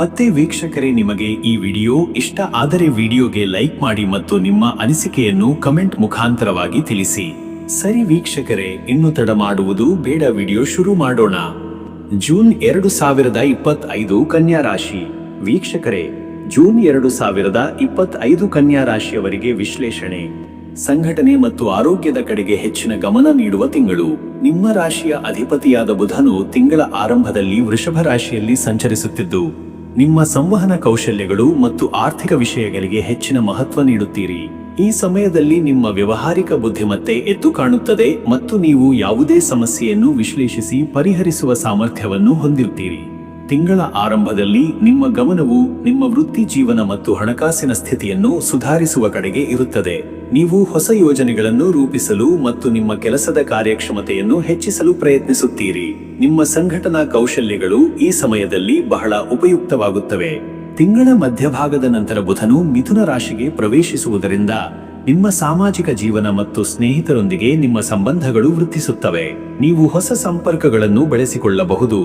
ಮತ್ತೆ ವೀಕ್ಷಕರೇ, ನಿಮಗೆ ಈ ವಿಡಿಯೋ ಇಷ್ಟ ಆದರೆ ವಿಡಿಯೋಗೆ ಲೈಕ್ ಮಾಡಿ ಮತ್ತು ನಿಮ್ಮ ಅನಿಸಿಕೆಯನ್ನು ಕಮೆಂಟ್ ಮುಖಾಂತರವಾಗಿ ತಿಳಿಸಿ. ಸರಿ ವೀಕ್ಷಕರೇ, ಇನ್ನು ತಡ ಮಾಡುವುದು ಬೇಡ ವಿಡಿಯೋ ಶುರು ಮಾಡೋಣ. ಜೂನ್ ಎರಡು ಸಾವಿರದ ಇಪ್ಪತ್ತೈದು ಕನ್ಯಾ ರಾಶಿ. ವೀಕ್ಷಕರೇ, ಜೂನ್ ಎರಡು ಸಾವಿರದ ಇಪ್ಪತ್ತೈದು ಕನ್ಯಾ ರಾಶಿಯವರಿಗೆ ವಿಶ್ಲೇಷಣೆ. ಸಂಘಟನೆ ಮತ್ತು ಆರೋಗ್ಯದ ಕಡೆಗೆ ಹೆಚ್ಚಿನ ಗಮನ ನೀಡುವ ತಿಂಗಳು. ನಿಮ್ಮ ರಾಶಿಯ ಅಧಿಪತಿಯಾದ ಬುಧನು ತಿಂಗಳ ಆರಂಭದಲ್ಲಿ ವೃಷಭ ರಾಶಿಯಲ್ಲಿ ಸಂಚರಿಸುತ್ತಿದ್ದು. ನಿಮ್ಮ ಸಂವಹನ ಕೌಶಲ್ಯಗಳು ಮತ್ತು ಆರ್ಥಿಕ ವಿಷಯಗಳಿಗೆ ಹೆಚ್ಚಿನ ಮಹತ್ವ ನೀಡುತ್ತೀರಿ. ಈ ಸಮಯದಲ್ಲಿ ನಿಮ್ಮ ವ್ಯವಹಾರಿಕ ಬುದ್ಧಿಮತ್ತೆ ಎದ್ದು ಕಾಣುತ್ತದೆ ಮತ್ತು ನೀವು ಯಾವುದೇ ಸಮಸ್ಯೆಯನ್ನು ವಿಶ್ಲೇಷಿಸಿ ಪರಿಹರಿಸುವ ಸಾಮರ್ಥ್ಯವನ್ನು ಹೊಂದಿರುತ್ತೀರಿ. ತಿಂಗಳ ಆರಂಭದಲ್ಲಿ ನಿಮ್ಮ ಗಮನವು ನಿಮ್ಮ ವೃತ್ತಿ ಜೀವನ ಮತ್ತು ಹಣಕಾಸಿನ ಸ್ಥಿತಿಯನ್ನು ಸುಧಾರಿಸುವ ಕಡೆಗೆ ಇರುತ್ತದೆ. ನೀವು ಹೊಸ ಯೋಜನೆಗಳನ್ನು ರೂಪಿಸಲು ಮತ್ತು ನಿಮ್ಮ ಕೆಲಸದ ಕಾರ್ಯಕ್ಷಮತೆಯನ್ನು ಹೆಚ್ಚಿಸಲು ಪ್ರಯತ್ನಿಸುತ್ತೀರಿ. ನಿಮ್ಮ ಸಂಘಟನಾ ಕೌಶಲ್ಯಗಳು ಈ ಸಮಯದಲ್ಲಿ ಬಹಳ ಉಪಯುಕ್ತವಾಗುತ್ತವೆ. ತಿಂಗಳ ಮಧ್ಯಭಾಗದ ನಂತರ ಬುಧನು ಮಿಥುನ ರಾಶಿಗೆ ಪ್ರವೇಶಿಸುವುದರಿಂದ ನಿಮ್ಮ ಸಾಮಾಜಿಕ ಜೀವನ ಮತ್ತು ಸ್ನೇಹಿತರೊಂದಿಗೆ ನಿಮ್ಮ ಸಂಬಂಧಗಳು ವೃದ್ಧಿಸುತ್ತವೆ. ನೀವು ಹೊಸ ಸಂಪರ್ಕಗಳನ್ನು ಬೆಳೆಸಿಕೊಳ್ಳಬಹುದು.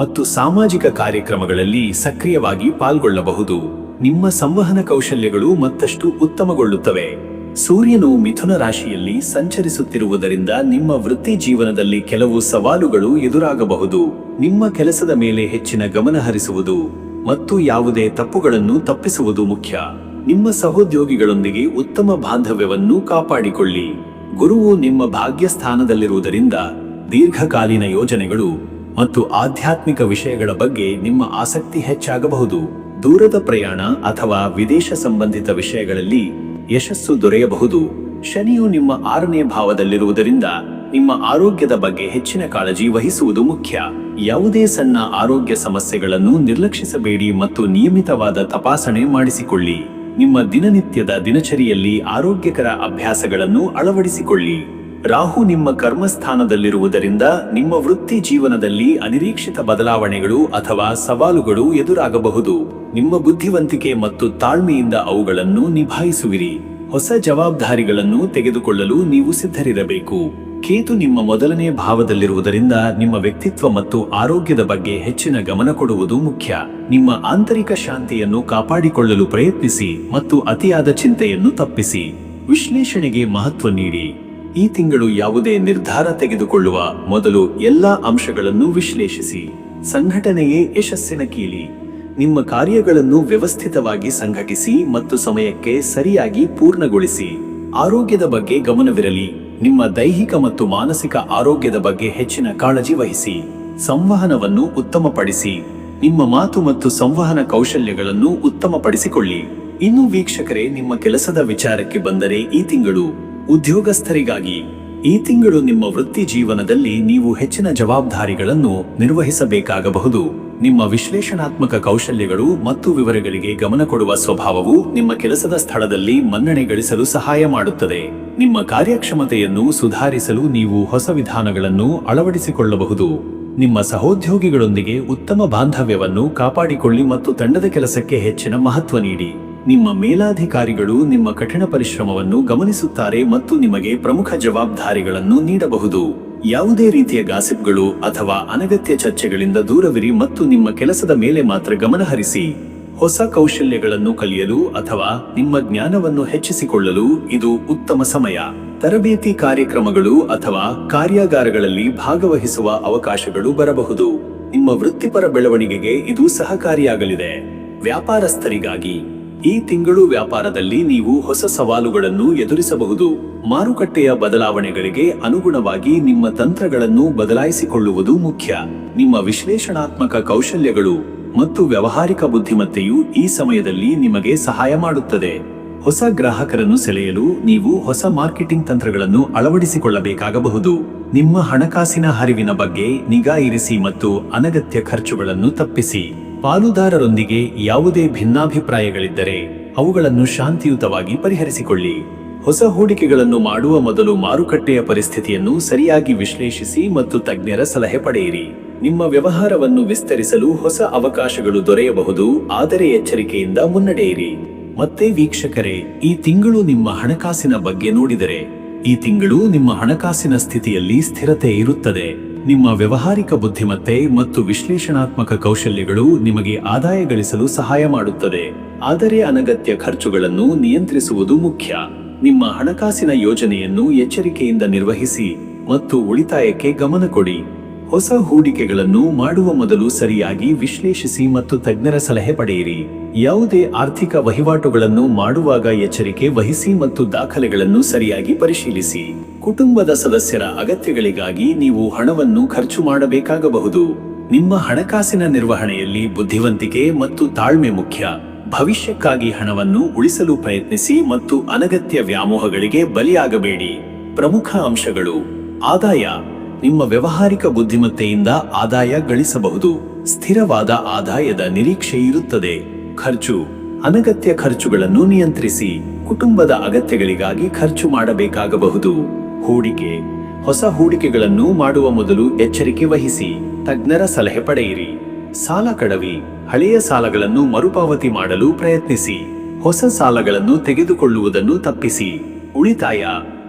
ಮತ್ತು ಸಾಮಾಜಿಕ ಕಾರ್ಯಕ್ರಮಗಳಲ್ಲಿ ಸಕ್ರಿಯವಾಗಿ ಪಾಲ್ಗೊಳ್ಳಬಹುದು. ನಿಮ್ಮ ಸಂವಹನ ಕೌಶಲ್ಯಗಳು ಮತ್ತಷ್ಟು ಉತ್ತಮಗೊಳ್ಳುತ್ತವೆ. ಸೂರ್ಯನು ಮಿಥುನ ರಾಶಿಯಲ್ಲಿ ಸಂಚರಿಸುತ್ತಿರುವುದರಿಂದ ನಿಮ್ಮ ವೃತ್ತಿ ಜೀವನದಲ್ಲಿ ಕೆಲವು ಸವಾಲುಗಳು ಎದುರಾಗಬಹುದು. ನಿಮ್ಮ ಕೆಲಸದ ಮೇಲೆ ಹೆಚ್ಚಿನ ಗಮನ ಹರಿಸುವುದು ಮತ್ತು ಯಾವುದೇ ತಪ್ಪುಗಳನ್ನು ತಪ್ಪಿಸುವುದು ಮುಖ್ಯ. ನಿಮ್ಮ ಸಹೋದ್ಯೋಗಿಗಳೊಂದಿಗೆ ಉತ್ತಮ ಬಾಂಧವ್ಯವನ್ನು ಕಾಪಾಡಿಕೊಳ್ಳಿ. ಗುರುವು ನಿಮ್ಮ ಭಾಗ್ಯ ಸ್ಥಾನದಲ್ಲಿರುವುದರಿಂದ ದೀರ್ಘಕಾಲೀನ ಯೋಜನೆಗಳು ಮತ್ತು ಆಧ್ಯಾತ್ಮಿಕ ವಿಷಯಗಳ ಬಗ್ಗೆ ನಿಮ್ಮ ಆಸಕ್ತಿ ಹೆಚ್ಚಾಗಬಹುದು. ದೂರದ ಪ್ರಯಾಣ ಅಥವಾ ವಿದೇಶ ಸಂಬಂಧಿತ ವಿಷಯಗಳಲ್ಲಿ ಯಶಸ್ಸು ದೊರೆಯಬಹುದು. ಶನಿಯು ನಿಮ್ಮ ಆರನೇ ಭಾವದಲ್ಲಿರುವುದರಿಂದ ನಿಮ್ಮ ಆರೋಗ್ಯದ ಬಗ್ಗೆ ಹೆಚ್ಚಿನ ಕಾಳಜಿ ವಹಿಸುವುದು ಮುಖ್ಯ. ಯಾವುದೇ ಸಣ್ಣ ಆರೋಗ್ಯ ಸಮಸ್ಯೆಗಳನ್ನು ನಿರ್ಲಕ್ಷಿಸಬೇಡಿ ಮತ್ತು ನಿಯಮಿತವಾದ ತಪಾಸಣೆ ಮಾಡಿಸಿಕೊಳ್ಳಿ. ನಿಮ್ಮ ದಿನನಿತ್ಯದ ದಿನಚರಿಯಲ್ಲಿ ಆರೋಗ್ಯಕರ ಅಭ್ಯಾಸಗಳನ್ನು ಅಳವಡಿಸಿಕೊಳ್ಳಿ. ರಾಹು ನಿಮ್ಮ ಕರ್ಮಸ್ಥಾನದಲ್ಲಿರುವುದರಿಂದ ನಿಮ್ಮ ವೃತ್ತಿ ಜೀವನದಲ್ಲಿ ಅನಿರೀಕ್ಷಿತ ಬದಲಾವಣೆಗಳು ಅಥವಾ ಸವಾಲುಗಳು ಎದುರಾಗಬಹುದು. ನಿಮ್ಮ ಬುದ್ಧಿವಂತಿಕೆ ಮತ್ತು ತಾಳ್ಮೆಯಿಂದ ಅವುಗಳನ್ನು ನಿಭಾಯಿಸುವಿರಿ. ಹೊಸ ಜವಾಬ್ದಾರಿಗಳನ್ನು ತೆಗೆದುಕೊಳ್ಳಲು ನೀವು ಸಿದ್ಧರಿರಬೇಕು. ಕೇತು ನಿಮ್ಮ ಮೊದಲನೇ ಭಾವದಲ್ಲಿರುವುದರಿಂದ ನಿಮ್ಮ ವ್ಯಕ್ತಿತ್ವ ಮತ್ತು ಆರೋಗ್ಯದ ಬಗ್ಗೆ ಹೆಚ್ಚಿನ ಗಮನ ಕೊಡುವುದು ಮುಖ್ಯ. ನಿಮ್ಮ ಆಂತರಿಕ ಶಾಂತಿಯನ್ನು ಕಾಪಾಡಿಕೊಳ್ಳಲು ಪ್ರಯತ್ನಿಸಿ ಮತ್ತು ಅತಿಯಾದ ಚಿಂತೆಯನ್ನು ತಪ್ಪಿಸಿ. ವಿಶ್ಲೇಷಣೆಗೆ ಮಹತ್ವ ನೀಡಿ. ಈ ತಿಂಗಳು ಯಾವುದೇ ನಿರ್ಧಾರ ತೆಗೆದುಕೊಳ್ಳುವ ಮೊದಲು ಎಲ್ಲಾ ಅಂಶಗಳನ್ನು ವಿಶ್ಲೇಷಿಸಿ. ಸಂಘಟನೆಯೇ ಯಶಸ್ಸಿನ ಕೀಲಿ. ನಿಮ್ಮ ಕಾರ್ಯಗಳನ್ನು ವ್ಯವಸ್ಥಿತವಾಗಿ ಸಂಘಟಿಸಿ ಮತ್ತು ಸಮಯಕ್ಕೆ ಸರಿಯಾಗಿ ಪೂರ್ಣಗೊಳಿಸಿ. ಆರೋಗ್ಯದ ಬಗ್ಗೆ ಗಮನವಿರಲಿ. ನಿಮ್ಮ ದೈಹಿಕ ಮತ್ತು ಮಾನಸಿಕ ಆರೋಗ್ಯದ ಬಗ್ಗೆ ಹೆಚ್ಚಿನ ಕಾಳಜಿ ವಹಿಸಿ. ಸಂವಹನವನ್ನು ಉತ್ತಮಪಡಿಸಿ. ನಿಮ್ಮ ಮಾತು ಮತ್ತು ಸಂವಹನ ಕೌಶಲ್ಯಗಳನ್ನು ಉತ್ತಮಪಡಿಸಿಕೊಳ್ಳಿ. ಇನ್ನು ವೀಕ್ಷಕರೇ, ನಿಮ್ಮ ಕೆಲಸದ ವಿಚಾರಕ್ಕೆ ಬಂದರೆ ಈ ತಿಂಗಳು ಉದ್ಯೋಗಸ್ಥರಿಗಾಗಿ ಈ ತಿಂಗಳು ನಿಮ್ಮ ವೃತ್ತಿ ಜೀವನದಲ್ಲಿ ನೀವು ಹೆಚ್ಚಿನ ಜವಾಬ್ದಾರಿಗಳನ್ನು ನಿರ್ವಹಿಸಬೇಕಾಗಬಹುದು. ನಿಮ್ಮ ವಿಶ್ಲೇಷಣಾತ್ಮಕ ಕೌಶಲ್ಯಗಳು ಮತ್ತು ವಿವರಗಳಿಗೆ ಗಮನ ಕೊಡುವ ಸ್ವಭಾವವು ನಿಮ್ಮ ಕೆಲಸದ ಸ್ಥಳದಲ್ಲಿ ಮನ್ನಣೆ ಗಳಿಸಲು ಸಹಾಯ ಮಾಡುತ್ತದೆ. ನಿಮ್ಮ ಕಾರ್ಯಕ್ಷಮತೆಯನ್ನು ಸುಧಾರಿಸಲು ನೀವು ಹೊಸ ವಿಧಾನಗಳನ್ನು ಅಳವಡಿಸಿಕೊಳ್ಳಬಹುದು. ನಿಮ್ಮ ಸಹೋದ್ಯೋಗಿಗಳೊಂದಿಗೆ ಉತ್ತಮ ಬಾಂಧವ್ಯವನ್ನು ಕಾಪಾಡಿಕೊಳ್ಳಿ ಮತ್ತು ತಂಡದ ಕೆಲಸಕ್ಕೆ ಹೆಚ್ಚಿನ ಮಹತ್ವ ನೀಡಿ. ನಿಮ್ಮ ಮೇಲಾಧಿಕಾರಿಗಳು ನಿಮ್ಮ ಕಠಿಣ ಪರಿಶ್ರಮವನ್ನು ಗಮನಿಸುತ್ತಾರೆ ಮತ್ತು ನಿಮಗೆ ಪ್ರಮುಖ ಜವಾಬ್ದಾರಿಗಳನ್ನು ನೀಡಬಹುದು. ಯಾವುದೇ ರೀತಿಯ ಗಾಸಿಪ್ಗಳು ಅಥವಾ ಅನಗತ್ಯ ಚರ್ಚೆಗಳಿಂದ ದೂರವಿರಿ ಮತ್ತು ನಿಮ್ಮ ಕೆಲಸದ ಮೇಲೆ ಮಾತ್ರ ಗಮನಹರಿಸಿ ಹೊಸ ಕೌಶಲ್ಯಗಳನ್ನು ಕಲಿಯಲು ಅಥವಾ ನಿಮ್ಮ ಜ್ಞಾನವನ್ನು ಹೆಚ್ಚಿಸಿಕೊಳ್ಳಲು ಇದು ಉತ್ತಮ ಸಮಯ. ತರಬೇತಿ ಕಾರ್ಯಕ್ರಮಗಳು ಅಥವಾ ಕಾರ್ಯಾಗಾರಗಳಲ್ಲಿ ಭಾಗವಹಿಸುವ ಅವಕಾಶಗಳು ಬರಬಹುದು. ನಿಮ್ಮ ವೃತ್ತಿಪರ ಬೆಳವಣಿಗೆಗೆ ಇದು ಸಹಕಾರಿಯಾಗಲಿದೆ. ವ್ಯಾಪಾರಸ್ಥರಿಗಾಗಿ. ಈ ತಿಂಗಳು ವ್ಯಾಪಾರದಲ್ಲಿ ನೀವು ಹೊಸ ಸವಾಲುಗಳನ್ನು ಎದುರಿಸಬಹುದು. ಮಾರುಕಟ್ಟೆಯ ಬದಲಾವಣೆಗಳಿಗೆ ಅನುಗುಣವಾಗಿ ನಿಮ್ಮ ತಂತ್ರಗಳನ್ನು ಬದಲಾಯಿಸಿಕೊಳ್ಳುವುದು ಮುಖ್ಯ. ನಿಮ್ಮ ವಿಶ್ಲೇಷಣಾತ್ಮಕ ಕೌಶಲ್ಯಗಳು ಮತ್ತು ವ್ಯವಹಾರಿಕ ಬುದ್ಧಿಮತ್ತೆಯು ಈ ಸಮಯದಲ್ಲಿ ನಿಮಗೆ ಸಹಾಯ ಮಾಡುತ್ತದೆ. ಹೊಸ ಗ್ರಾಹಕರನ್ನು ಸೆಳೆಯಲು ನೀವು ಹೊಸ ಮಾರ್ಕೆಟಿಂಗ್ ತಂತ್ರಗಳನ್ನು ಅಳವಡಿಸಿಕೊಳ್ಳಬೇಕಾಗಬಹುದು. ನಿಮ್ಮ ಹಣಕಾಸಿನ ಹರಿವಿನ ಬಗ್ಗೆ ನಿಗಾ ಇರಿಸಿ ಮತ್ತು ಅನಗತ್ಯ ಖರ್ಚುಗಳನ್ನು ತಪ್ಪಿಸಿ. ಪಾಲುದಾರರೊಂದಿಗೆ ಯಾವುದೇ ಭಿನ್ನಾಭಿಪ್ರಾಯಗಳಿದ್ದರೆ ಅವುಗಳನ್ನು ಶಾಂತಿಯುತವಾಗಿ ಪರಿಹರಿಸಿಕೊಳ್ಳಿ. ಹೊಸ ಹೂಡಿಕೆಗಳನ್ನು ಮಾಡುವ ಮೊದಲು ಮಾರುಕಟ್ಟೆಯ ಪರಿಸ್ಥಿತಿಯನ್ನು ಸರಿಯಾಗಿ ವಿಶ್ಲೇಷಿಸಿ ಮತ್ತು ತಜ್ಞರ ಸಲಹೆ ಪಡೆಯಿರಿ. ನಿಮ್ಮ ವ್ಯವಹಾರವನ್ನು ವಿಸ್ತರಿಸಲು ಹೊಸ ಅವಕಾಶಗಳು ದೊರೆಯಬಹುದು, ಆದರೆ ಎಚ್ಚರಿಕೆಯಿಂದ ಮುನ್ನಡೆಯಿರಿ. ಮತ್ತೆ ವೀಕ್ಷಕರೇ, ಈ ತಿಂಗಳು ನಿಮ್ಮ ಹಣಕಾಸಿನ ಬಗ್ಗೆ ನೋಡಿದರೆ. ಈ ತಿಂಗಳು ನಿಮ್ಮ ಹಣಕಾಸಿನ ಸ್ಥಿತಿಯಲ್ಲಿ ಸ್ಥಿರತೆ ಇರುತ್ತದೆ. ನಿಮ್ಮ ವ್ಯವಹಾರಿಕ ಬುದ್ಧಿಮತ್ತೆ ಮತ್ತು ವಿಶ್ಲೇಷಣಾತ್ಮಕ ಕೌಶಲ್ಯಗಳು ನಿಮಗೆ ಆದಾಯ ಗಳಿಸಲು ಸಹಾಯ ಮಾಡುತ್ತದೆ. ಆದರೆ ಅನಗತ್ಯ ಖರ್ಚುಗಳನ್ನು ನಿಯಂತ್ರಿಸುವುದು ಮುಖ್ಯ. ನಿಮ್ಮ ಹಣಕಾಸಿನ ಯೋಜನೆಯನ್ನು ಎಚ್ಚರಿಕೆಯಿಂದ ನಿರ್ವಹಿಸಿ ಮತ್ತು ಉಳಿತಾಯಕ್ಕೆ ಗಮನ ಕೊಡಿ. ಹೊಸ ಹೂಡಿಕೆಗಳನ್ನು ಮಾಡುವ ಮೊದಲು ಸರಿಯಾಗಿ ವಿಶ್ಲೇಷಿಸಿ ಮತ್ತು ತಜ್ಞರ ಸಲಹೆ ಪಡೆಯಿರಿ. ಯಾವುದೇ ಆರ್ಥಿಕ ವಹಿವಾಟುಗಳನ್ನು ಮಾಡುವಾಗ ಎಚ್ಚರಿಕೆ ವಹಿಸಿ ಮತ್ತು ದಾಖಲೆಗಳನ್ನು ಸರಿಯಾಗಿ ಪರಿಶೀಲಿಸಿ. ಕುಟುಂಬದ ಸದಸ್ಯರ ಅಗತ್ಯಗಳಿಗಾಗಿ ನೀವು ಹಣವನ್ನು ಖರ್ಚು ಮಾಡಬೇಕಾಗಬಹುದು. ನಿಮ್ಮ ಹಣಕಾಸಿನ ನಿರ್ವಹಣೆಯಲ್ಲಿ ಬುದ್ಧಿವಂತಿಕೆ ಮತ್ತು ತಾಳ್ಮೆ ಮುಖ್ಯ. ಭವಿಷ್ಯಕ್ಕಾಗಿ ಹಣವನ್ನು ಉಳಿಸಲು ಪ್ರಯತ್ನಿಸಿ ಮತ್ತು ಅನಗತ್ಯ ವ್ಯಾಮೋಹಗಳಿಗೆ ಬಲಿಯಾಗಬೇಡಿ. ಪ್ರಮುಖ ಅಂಶಗಳು. ಆದಾಯ. ನಿಮ್ಮ ವ್ಯವಹಾರಿಕ ಬುದ್ಧಿಮತ್ತೆಯಿಂದ ಆದಾಯ ಗಳಿಸಬಹುದು. ಸ್ಥಿರವಾದ ಆದಾಯದ ನಿರೀಕ್ಷೆ ಇರುತ್ತದೆ. ಖರ್ಚು, ಅನಗತ್ಯ ಖರ್ಚುಗಳನ್ನು ನಿಯಂತ್ರಿಸಿ, ಕುಟುಂಬದ ಅಗತ್ಯಗಳಿಗಾಗಿ ಖರ್ಚು ಮಾಡಬೇಕಾಗಬಹುದು. ಹೂಡಿಕೆ, ಹೊಸ ಹೂಡಿಕೆಗಳನ್ನು ಮಾಡುವ ಮೊದಲು ಎಚ್ಚರಿಕೆ ವಹಿಸಿ, ತಜ್ಞರ ಸಲಹೆ ಪಡೆಯಿರಿ. ಸಾಲ ಕಡವಿ ಹಳೆಯ ಸಾಲಗಳನ್ನು ಮರುಪಾವತಿ ಮಾಡಲು ಪ್ರಯತ್ನಿಸಿ. ಹೊಸ ಸಾಲಗಳನ್ನು ತೆಗೆದುಕೊಳ್ಳುವುದನ್ನು ತಪ್ಪಿಸಿ. ಉಳಿತಾಯ,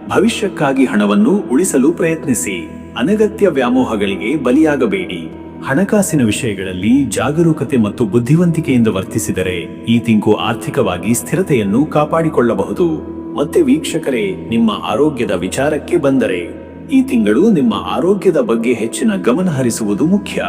ಭವಿಷ್ಯಕ್ಕಾಗಿ ಹಣವನ್ನು ಉಳಿಸಲು ಪ್ರಯತ್ನಿಸಿ. ಅನಗತ್ಯ ವ್ಯಾಮೋಹಗಳಿಗೆ ಬಲಿಯಾಗಬೇಡಿ. ಹಣಕಾಸಿನ ವಿಷಯಗಳಲ್ಲಿ ಜಾಗರೂಕತೆ ಮತ್ತು ಬುದ್ಧಿವಂತಿಕೆಯಿಂದ ವರ್ತಿಸಿದರೆ ಈ ತಿಂಕು ಆರ್ಥಿಕವಾಗಿ ಸ್ಥಿರತೆಯನ್ನು ಕಾಪಾಡಿಕೊಳ್ಳಬಹುದು. ಮತ್ತೆ ವೀಕ್ಷಕರೇ, ನಿಮ್ಮ ಆರೋಗ್ಯದ ವಿಚಾರಕ್ಕೆ ಬಂದರೆ, ಈ ತಿಂಗಳು ನಿಮ್ಮ ಆರೋಗ್ಯದ ಬಗ್ಗೆ ಹೆಚ್ಚಿನ ಗಮನ ಹರಿಸುವುದು ಮುಖ್ಯ.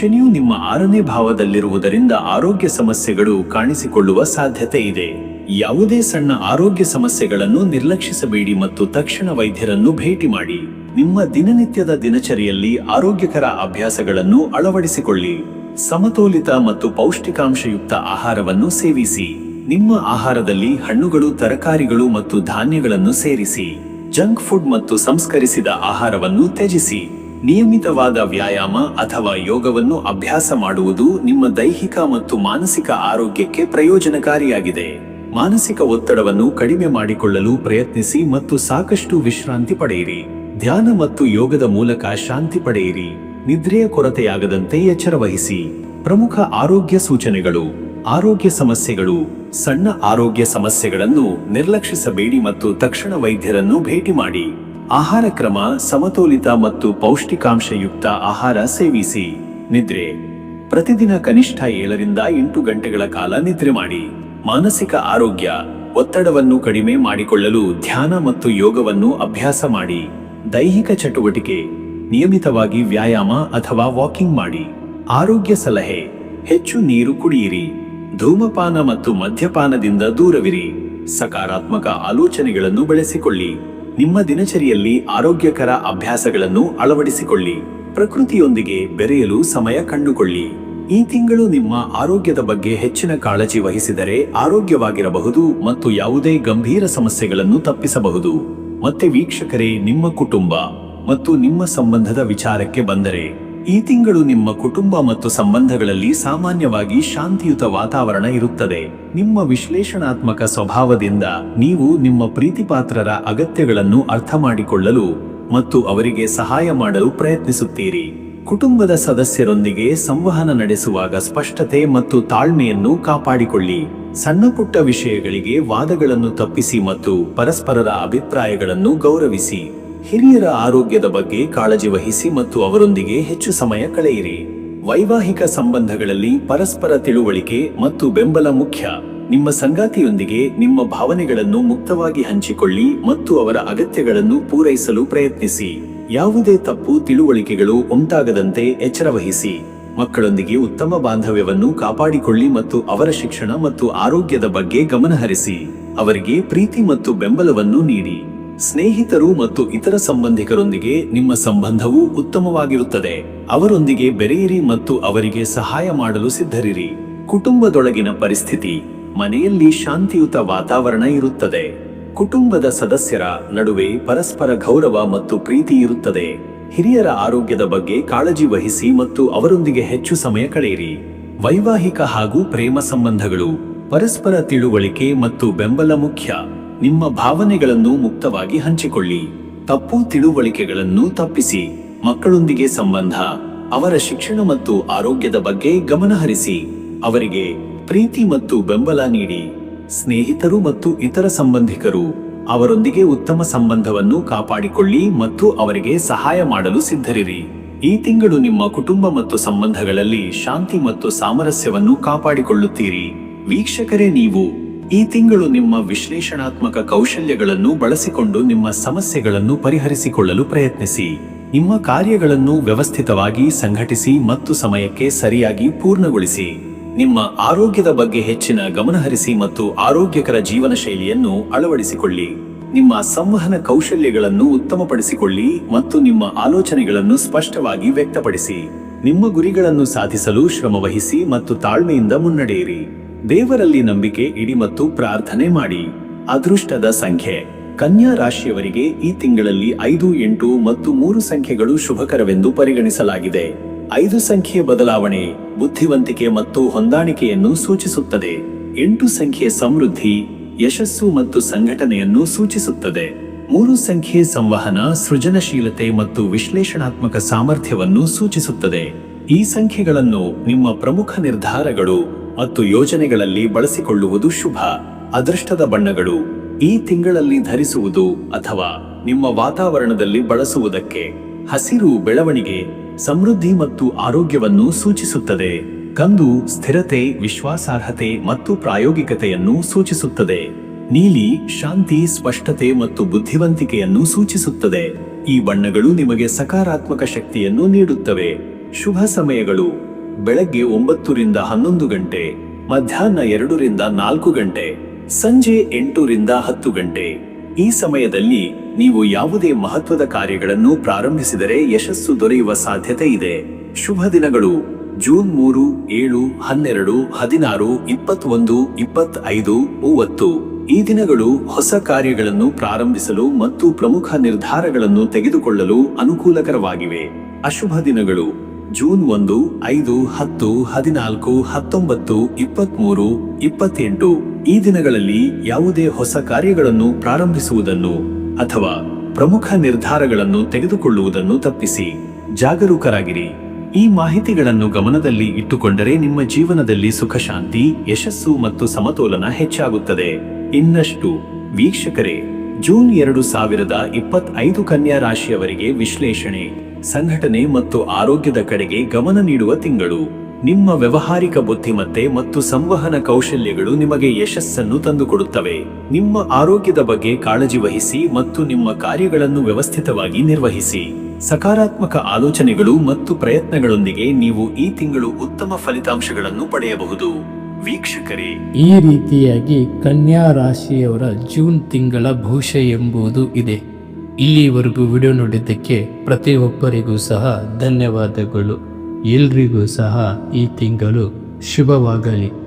ಶನಿಯು ನಿಮ್ಮ ಆರನೇ ಭಾವದಲ್ಲಿರುವುದರಿಂದ ಆರೋಗ್ಯ ಸಮಸ್ಯೆಗಳು ಕಾಣಿಸಿಕೊಳ್ಳುವ ಸಾಧ್ಯತೆ ಇದೆ. ಯಾವುದೇ ಸಣ್ಣ ಆರೋಗ್ಯ ಸಮಸ್ಯೆಗಳನ್ನು ನಿರ್ಲಕ್ಷಿಸಬೇಡಿ ಮತ್ತು ತಕ್ಷಣ ವೈದ್ಯರನ್ನು ಭೇಟಿ ಮಾಡಿ. ನಿಮ್ಮ ದಿನನಿತ್ಯದ ದಿನಚರಿಯಲ್ಲಿ ಆರೋಗ್ಯಕರ ಅಭ್ಯಾಸಗಳನ್ನು ಅಳವಡಿಸಿಕೊಳ್ಳಿ. ಸಮತೋಲಿತ ಮತ್ತು ಪೌಷ್ಟಿಕಾಂಶಯುಕ್ತ ಆಹಾರವನ್ನು ಸೇವಿಸಿ. ನಿಮ್ಮ ಆಹಾರದಲ್ಲಿ ಹಣ್ಣುಗಳು, ತರಕಾರಿಗಳು ಮತ್ತು ಧಾನ್ಯಗಳನ್ನು ಸೇರಿಸಿ. ಜಂಕ್ ಫುಡ್ ಮತ್ತು ಸಂಸ್ಕರಿಸಿದ ಆಹಾರವನ್ನು ತ್ಯಜಿಸಿ. ನಿಯಮಿತವಾದ ವ್ಯಾಯಾಮ ಅಥವಾ ಯೋಗವನ್ನು ಅಭ್ಯಾಸ ಮಾಡುವುದು ನಿಮ್ಮ ದೈಹಿಕ ಮತ್ತು ಮಾನಸಿಕ ಆರೋಗ್ಯಕ್ಕೆ ಪ್ರಯೋಜನಕಾರಿಯಾಗಿದೆ. ಮಾನಸಿಕ ಒತ್ತಡವನ್ನು ಕಡಿಮೆ ಮಾಡಿಕೊಳ್ಳಲು ಪ್ರಯತ್ನಿಸಿ ಮತ್ತು ಸಾಕಷ್ಟು ವಿಶ್ರಾಂತಿ ಪಡೆಯಿರಿ. ಧ್ಯಾನ ಮತ್ತು ಯೋಗದ ಮೂಲಕ ಶಾಂತಿ ಪಡೆಯಿರಿ. ನಿದ್ರೆಯ ಕೊರತೆಯಾಗದಂತೆ ಎಚ್ಚರ ವಹಿಸಿ ಪ್ರಮುಖ ಆರೋಗ್ಯ ಸೂಚನೆಗಳು. ಆರೋಗ್ಯ ಸಮಸ್ಯೆಗಳು. ಸಣ್ಣ ಆರೋಗ್ಯ ಸಮಸ್ಯೆಗಳನ್ನು ನಿರ್ಲಕ್ಷಿಸಬೇಡಿ ಮತ್ತು ತಕ್ಷಣ ವೈದ್ಯರನ್ನು ಭೇಟಿ ಮಾಡಿ. ಆಹಾರ ಕ್ರಮ, ಸಮತೋಲಿತ ಮತ್ತು ಪೌಷ್ಟಿಕಾಂಶಯುಕ್ತ ಆಹಾರ ಸೇವಿಸಿ. ನಿದ್ರೆ. ಪ್ರತಿದಿನ ಕನಿಷ್ಠ ಏಳರಿಂದ ಎಂಟು ಗಂಟೆಗಳ ಕಾಲ ನಿದ್ರೆ ಮಾಡಿ. ಮಾನಸಿಕ ಆರೋಗ್ಯ. ಒತ್ತಡವನ್ನು ಕಡಿಮೆ ಮಾಡಿಕೊಳ್ಳಲು ಧ್ಯಾನ ಮತ್ತು ಯೋಗವನ್ನು ಅಭ್ಯಾಸ ಮಾಡಿ. ದೈಹಿಕ ಚಟುವಟಿಕೆ, ನಿಯಮಿತವಾಗಿ ವ್ಯಾಯಾಮ ಅಥವಾ ವಾಕಿಂಗ್ ಮಾಡಿ. ಆರೋಗ್ಯ ಸಲಹೆ, ಹೆಚ್ಚು ನೀರು ಕುಡಿಯಿರಿ. ಧೂಮಪಾನ ಮತ್ತು ಮದ್ಯಪಾನದಿಂದ ದೂರವಿರಿ. ಸಕಾರಾತ್ಮಕ ಆಲೋಚನೆಗಳನ್ನು ಬೆಳೆಸಿಕೊಳ್ಳಿ. ನಿಮ್ಮ ದಿನಚರಿಯಲ್ಲಿ ಆರೋಗ್ಯಕರ ಅಭ್ಯಾಸಗಳನ್ನು ಅಳವಡಿಸಿಕೊಳ್ಳಿ. ಪ್ರಕೃತಿಯೊಂದಿಗೆ ಬೆರೆಯಲು ಸಮಯ ಕಂಡುಕೊಳ್ಳಿ. ಈ ತಿಂಗಳು ನಿಮ್ಮ ಆರೋಗ್ಯದ ಬಗ್ಗೆ ಹೆಚ್ಚಿನ ಕಾಳಜಿ ವಹಿಸಿದರೆ ಆರೋಗ್ಯವಾಗಿರಬಹುದು ಮತ್ತು ಯಾವುದೇ ಗಂಭೀರ ಸಮಸ್ಯೆಗಳನ್ನು ತಪ್ಪಿಸಬಹುದು. ಮತ್ತೆ ವೀಕ್ಷಕರೇ, ನಿಮ್ಮ ಕುಟುಂಬ ಮತ್ತು ನಿಮ್ಮ ಸಂಬಂಧದ ವಿಚಾರಕ್ಕೆ ಬಂದರೆ, ಈ ತಿಂಗಳು ನಿಮ್ಮ ಕುಟುಂಬ ಮತ್ತು ಸಂಬಂಧಗಳಲ್ಲಿ ಸಾಮಾನ್ಯವಾಗಿ ಶಾಂತಿಯುತ ವಾತಾವರಣ ಇರುತ್ತದೆ. ನಿಮ್ಮ ವಿಶ್ಲೇಷಣಾತ್ಮಕ ಸ್ವಭಾವದಿಂದ ನೀವು ನಿಮ್ಮ ಪ್ರೀತಿಪಾತ್ರರ ಅಗತ್ಯಗಳನ್ನು ಅರ್ಥ ಮಾಡಿಕೊಳ್ಳಲು ಮತ್ತು ಅವರಿಗೆ ಸಹಾಯ ಮಾಡಲು ಪ್ರಯತ್ನಿಸುತ್ತೀರಿ. ಕುಟುಂಬದ ಸದಸ್ಯರೊಂದಿಗೆ ಸಂವಹನ ನಡೆಸುವಾಗ ಸ್ಪಷ್ಟತೆ ಮತ್ತು ತಾಳ್ಮೆಯನ್ನು ಕಾಪಾಡಿಕೊಳ್ಳಿ. ಸಣ್ಣಪುಟ್ಟ ವಿಷಯಗಳಿಗೆ ವಾದಗಳನ್ನು ತಪ್ಪಿಸಿ ಮತ್ತು ಪರಸ್ಪರರ ಅಭಿಪ್ರಾಯಗಳನ್ನು ಗೌರವಿಸಿ. ಹಿರಿಯರ ಆರೋಗ್ಯದ ಬಗ್ಗೆ ಕಾಳಜಿ ವಹಿಸಿ ಮತ್ತು ಅವರೊಂದಿಗೆ ಹೆಚ್ಚು ಸಮಯ ಕಳೆಯಿರಿ. ವೈವಾಹಿಕ ಸಂಬಂಧಗಳಲ್ಲಿ ಪರಸ್ಪರ ತಿಳುವಳಿಕೆ ಮತ್ತು ಬೆಂಬಲ ಮುಖ್ಯ. ನಿಮ್ಮ ಸಂಗಾತಿಯೊಂದಿಗೆ ನಿಮ್ಮ ಭಾವನೆಗಳನ್ನು ಮುಕ್ತವಾಗಿ ಹಂಚಿಕೊಳ್ಳಿ ಮತ್ತು ಅವರ ಅಗತ್ಯಗಳನ್ನು ಪೂರೈಸಲು ಪ್ರಯತ್ನಿಸಿ. ಯಾವುದೇ ತಪ್ಪು ತಿಳುವಳಿಕೆಗಳು ಉಂಟಾಗದಂತೆ ಎಚ್ಚರವಹಿಸಿ. ಮಕ್ಕಳೊಂದಿಗೆ ಉತ್ತಮ ಬಾಂಧವ್ಯವನ್ನು ಕಾಪಾಡಿಕೊಳ್ಳಿ ಮತ್ತು ಅವರ ಶಿಕ್ಷಣ ಮತ್ತು ಆರೋಗ್ಯದ ಬಗ್ಗೆ ಗಮನಹರಿಸಿ ಅವರಿಗೆ ಪ್ರೀತಿ ಮತ್ತು ಬೆಂಬಲವನ್ನು ನೀಡಿ. ಸ್ನೇಹಿತರು ಮತ್ತು ಇತರ ಸಂಬಂಧಿಕರೊಂದಿಗೆ ನಿಮ್ಮ ಸಂಬಂಧವು ಉತ್ತಮವಾಗಿರುತ್ತದೆ. ಅವರೊಂದಿಗೆ ಬೆರೆಯಿರಿ ಮತ್ತು ಅವರಿಗೆ ಸಹಾಯ ಮಾಡಲು ಸಿದ್ಧರಿರಿ. ಕುಟುಂಬದೊಳಗಿನ ಪರಿಸ್ಥಿತಿ, ಮನೆಯಲ್ಲಿ ಶಾಂತಿಯುತ ವಾತಾವರಣ ಇರುತ್ತದೆ. ಕುಟುಂಬದ ಸದಸ್ಯರ ನಡುವೆ ಪರಸ್ಪರ ಗೌರವ ಮತ್ತು ಪ್ರೀತಿ ಇರುತ್ತದೆ. ಹಿರಿಯರ ಆರೋಗ್ಯದ ಬಗ್ಗೆ ಕಾಳಜಿ ವಹಿಸಿ ಮತ್ತು ಅವರೊಂದಿಗೆ ಹೆಚ್ಚು ಸಮಯ ಕಳೆಯಿರಿ. ವೈವಾಹಿಕ ಹಾಗೂ ಪ್ರೇಮ ಸಂಬಂಧಗಳು, ಪರಸ್ಪರ ತಿಳುವಳಿಕೆ ಮತ್ತು ಬೆಂಬಲ ಮುಖ್ಯ. ನಿಮ್ಮ ಭಾವನೆಗಳನ್ನು ಮುಕ್ತವಾಗಿ ಹಂಚಿಕೊಳ್ಳಿ. ತಪ್ಪು ತಿಳುವಳಿಕೆಗಳನ್ನು ತಪ್ಪಿಸಿ. ಮಕ್ಕಳೊಂದಿಗೆ ಸಂಬಂಧ, ಅವರ ಶಿಕ್ಷಣ ಮತ್ತು ಆರೋಗ್ಯದ ಬಗ್ಗೆ ಗಮನಹರಿಸಿ. ಅವರಿಗೆ ಪ್ರೀತಿ ಮತ್ತು ಬೆಂಬಲ ನೀಡಿ. ಸ್ನೇಹಿತರು ಮತ್ತು ಇತರ ಸಂಬಂಧಿಕರು, ಅವರೊಂದಿಗೆ ಉತ್ತಮ ಸಂಬಂಧವನ್ನು ಕಾಪಾಡಿಕೊಳ್ಳಿ ಮತ್ತು ಅವರಿಗೆ ಸಹಾಯ ಮಾಡಲು ಸಿದ್ಧರಿರಿ. ಈ ತಿಂಗಳು ನಿಮ್ಮ ಕುಟುಂಬ ಮತ್ತು ಸಂಬಂಧಗಳಲ್ಲಿ ಶಾಂತಿ ಮತ್ತು ಸಾಮರಸ್ಯವನ್ನು ಕಾಪಾಡಿಕೊಳ್ಳುತ್ತೀರಿ. ವೀಕ್ಷಕರೇ, ನೀವು ಈ ತಿಂಗಳು ನಿಮ್ಮ ವಿಶ್ಲೇಷಣಾತ್ಮಕ ಕೌಶಲ್ಯಗಳನ್ನು ಬಳಸಿಕೊಂಡು ನಿಮ್ಮ ಸಮಸ್ಯೆಗಳನ್ನು ಪರಿಹರಿಸಿಕೊಳ್ಳಲು ಪ್ರಯತ್ನಿಸಿ. ನಿಮ್ಮ ಕಾರ್ಯಗಳನ್ನು ವ್ಯವಸ್ಥಿತವಾಗಿ ಸಂಘಟಿಸಿ ಮತ್ತು ಸಮಯಕ್ಕೆ ಸರಿಯಾಗಿ ಪೂರ್ಣಗೊಳಿಸಿ. ನಿಮ್ಮ ಆರೋಗ್ಯದ ಬಗ್ಗೆ ಹೆಚ್ಚಿನ ಗಮನಹರಿಸಿ ಮತ್ತು ಆರೋಗ್ಯಕರ ಜೀವನ ಶೈಲಿಯನ್ನು ಅಳವಡಿಸಿಕೊಳ್ಳಿ. ನಿಮ್ಮ ಸಂವಹನ ಕೌಶಲ್ಯಗಳನ್ನು ಉತ್ತಮಪಡಿಸಿಕೊಳ್ಳಿ ಮತ್ತು ನಿಮ್ಮ ಆಲೋಚನೆಗಳನ್ನು ಸ್ಪಷ್ಟವಾಗಿ ವ್ಯಕ್ತಪಡಿಸಿ. ನಿಮ್ಮ ಗುರಿಗಳನ್ನು ಸಾಧಿಸಲು ಶ್ರಮವಹಿಸಿ ಮತ್ತು ತಾಳ್ಮೆಯಿಂದ ಮುನ್ನಡೆಯಿರಿ. ದೇವರಲ್ಲಿ ನಂಬಿಕೆ ಇಡಿ ಮತ್ತು ಪ್ರಾರ್ಥನೆ ಮಾಡಿ. ಅದೃಷ್ಟದ ಸಂಖ್ಯೆ. ಕನ್ಯಾ ರಾಶಿಯವರಿಗೆ ಈ ತಿಂಗಳಲ್ಲಿ ಐದು, ಎಂಟು ಮತ್ತು ಮೂರು ಸಂಖ್ಯೆಗಳು ಶುಭಕರವೆಂದು ಪರಿಗಣಿಸಲಾಗಿದೆ. ಐದು ಸಂಖ್ಯೆಯ ಬದಲಾವಣೆ, ಬುದ್ಧಿವಂತಿಕೆ ಮತ್ತು ಹೊಂದಾಣಿಕೆಯನ್ನು ಸೂಚಿಸುತ್ತದೆ. ಎಂಟು ಸಂಖ್ಯೆ ಸಮೃದ್ಧಿ, ಯಶಸ್ಸು ಮತ್ತು ಸಂಘಟನೆಯನ್ನು ಸೂಚಿಸುತ್ತದೆ. ಮೂರು ಸಂಖ್ಯೆ ಸಂವಹನ, ಸೃಜನಶೀಲತೆ ಮತ್ತು ವಿಶ್ಲೇಷಣಾತ್ಮಕ ಸಾಮರ್ಥ್ಯವನ್ನು ಸೂಚಿಸುತ್ತದೆ. ಈ ಸಂಖ್ಯೆಗಳನ್ನು ನಿಮ್ಮ ಪ್ರಮುಖ ನಿರ್ಧಾರಗಳು ಮತ್ತು ಯೋಜನೆಗಳಲ್ಲಿ ಬಳಸಿಕೊಳ್ಳುವುದು ಶುಭ. ಅದೃಷ್ಟದ ಬಣ್ಣಗಳು, ಈ ತಿಂಗಳಲ್ಲಿ ಧರಿಸುವುದು ಅಥವಾ ನಿಮ್ಮ ವಾತಾವರಣದಲ್ಲಿ ಬಳಸುವುದಕ್ಕೆ. ಹಸಿರು ಬೆಳವಣಿಗೆ ಸಮೃದ್ಧಿ ಮತ್ತು ಆರೋಗ್ಯವನ್ನು ಸೂಚಿಸುತ್ತದೆ. ಕಂದು ಸ್ಥಿರತೆ, ವಿಶ್ವಾಸಾರ್ಹತೆ ಮತ್ತು ಪ್ರಾಯೋಗಿಕತೆಯನ್ನು ಸೂಚಿಸುತ್ತದೆ. ನೀಲಿ ಶಾಂತಿ, ಸ್ಪಷ್ಟತೆ ಮತ್ತು ಬುದ್ಧಿವಂತಿಕೆಯನ್ನು ಸೂಚಿಸುತ್ತದೆ. ಈ ಬಣ್ಣಗಳು ನಿಮಗೆ ಸಕಾರಾತ್ಮಕ ಶಕ್ತಿಯನ್ನು ನೀಡುತ್ತವೆ. ಶುಭ ಸಮಯಗಳು. ಬೆಳಗ್ಗೆ ಒಂಬತ್ತರಿಂದ ಹನ್ನೊಂದು ಗಂಟೆ, ಮಧ್ಯಾಹ್ನ ಎರಡರಿಂದ ನಾಲ್ಕು ಗಂಟೆ, ಸಂಜೆ ಎಂಟರಿಂದ ಹತ್ತು ಗಂಟೆ. ಈ ಸಮಯದಲ್ಲಿ ನೀವು ಯಾವುದೇ ಮಹತ್ವದ ಕಾರ್ಯಗಳನ್ನು ಪ್ರಾರಂಭಿಸಿದರೆ ಯಶಸ್ಸು ದೊರೆಯುವ ಸಾಧ್ಯತೆ ಇದೆ. ಶುಭ ದಿನಗಳು. ಜೂನ್ ಮೂರು, ಏಳು, ಹನ್ನೆರಡು, ಹದಿನಾರು, ಇಪ್ಪತ್ತೊಂದು, ಇಪ್ಪತ್ತೈದು, ಮೂವತ್ತು. ಈ ದಿನಗಳು ಹೊಸ ಕಾರ್ಯಗಳನ್ನು ಪ್ರಾರಂಭಿಸಲು ಮತ್ತು ಪ್ರಮುಖ ನಿರ್ಧಾರಗಳನ್ನು ತೆಗೆದುಕೊಳ್ಳಲು ಅನುಕೂಲಕರವಾಗಿವೆ. ಅಶುಭ ದಿನಗಳು. ಜೂನ್ ಒಂದು, ಐದು, ಹತ್ತು, ಹದಿನಾಲ್ಕು, ಹತ್ತೊಂಬತ್ತು, ಇಪ್ಪತ್ಮೂರು, ಇಪ್ಪತ್ತೆಂಟು ಈ ದಿನಗಳಲ್ಲಿ ಯಾವುದೇ ಹೊಸ ಕಾರ್ಯಗಳನ್ನು ಪ್ರಾರಂಭಿಸುವುದನ್ನು ಅಥವಾ ಪ್ರಮುಖ ನಿರ್ಧಾರಗಳನ್ನು ತೆಗೆದುಕೊಳ್ಳುವುದನ್ನು ತಪ್ಪಿಸಿ. ಜಾಗರೂಕರಾಗಿರಿ. ಈ ಮಾಹಿತಿಗಳನ್ನು ಗಮನದಲ್ಲಿ ಇಟ್ಟುಕೊಂಡರೆ ನಿಮ್ಮ ಜೀವನದಲ್ಲಿ ಸುಖಶಾಂತಿ, ಯಶಸ್ಸು ಮತ್ತು ಸಮತೋಲನ ಹೆಚ್ಚಾಗುತ್ತದೆ. ಇನ್ನಷ್ಟು, ವೀಕ್ಷಕರೇ, ಜೂನ್ ಎರಡು ಸಾವಿರದ ಇಪ್ಪತ್ತೈದು ಕನ್ಯಾ ರಾಶಿಯವರಿಗೆ ವಿಶ್ಲೇಷಣೆ. ಸಂಘಟನೆ ಮತ್ತು ಆರೋಗ್ಯದ ಕಡೆಗೆ ಗಮನ ನೀಡುವ ತಿಂಗಳು. ನಿಮ್ಮ ವ್ಯವಹಾರಿಕ ಬುದ್ಧಿಮತ್ತೆ ಮತ್ತು ಸಂವಹನ ಕೌಶಲ್ಯಗಳು ನಿಮಗೆ ಯಶಸ್ಸನ್ನು ತಂದುಕೊಡುತ್ತವೆ. ನಿಮ್ಮ ಆರೋಗ್ಯದ ಬಗ್ಗೆ ಕಾಳಜಿ ವಹಿಸಿ ಮತ್ತು ನಿಮ್ಮ ಕಾರ್ಯಗಳನ್ನು ವ್ಯವಸ್ಥಿತವಾಗಿ ನಿರ್ವಹಿಸಿ. ಸಕಾರಾತ್ಮಕ ಆಲೋಚನೆಗಳು ಮತ್ತು ಪ್ರಯತ್ನಗಳೊಂದಿಗೆ ನೀವು ಈ ತಿಂಗಳು ಉತ್ತಮ ಫಲಿತಾಂಶಗಳನ್ನು ಪಡೆಯಬಹುದು. ವೀಕ್ಷಕರೇ, ಈ ರೀತಿಯಾಗಿ ಕನ್ಯಾ ರಾಶಿಯವರ ಜೂನ್ ತಿಂಗಳ ಭವಿಷ್ಯ ಎಂಬುದು ಇದೆ. ಇಲ್ಲಿವರೆಗೂ ವಿಡಿಯೋ ನೋಡಿದ್ದಕ್ಕೆ ಪ್ರತಿಯೊಬ್ಬರಿಗೂ ಸಹ ಧನ್ಯವಾದಗಳು. ಎಲ್ರಿಗೂ ಸಹ ಈ ತಿಂಗಳು ಶುಭವಾಗಲಿ.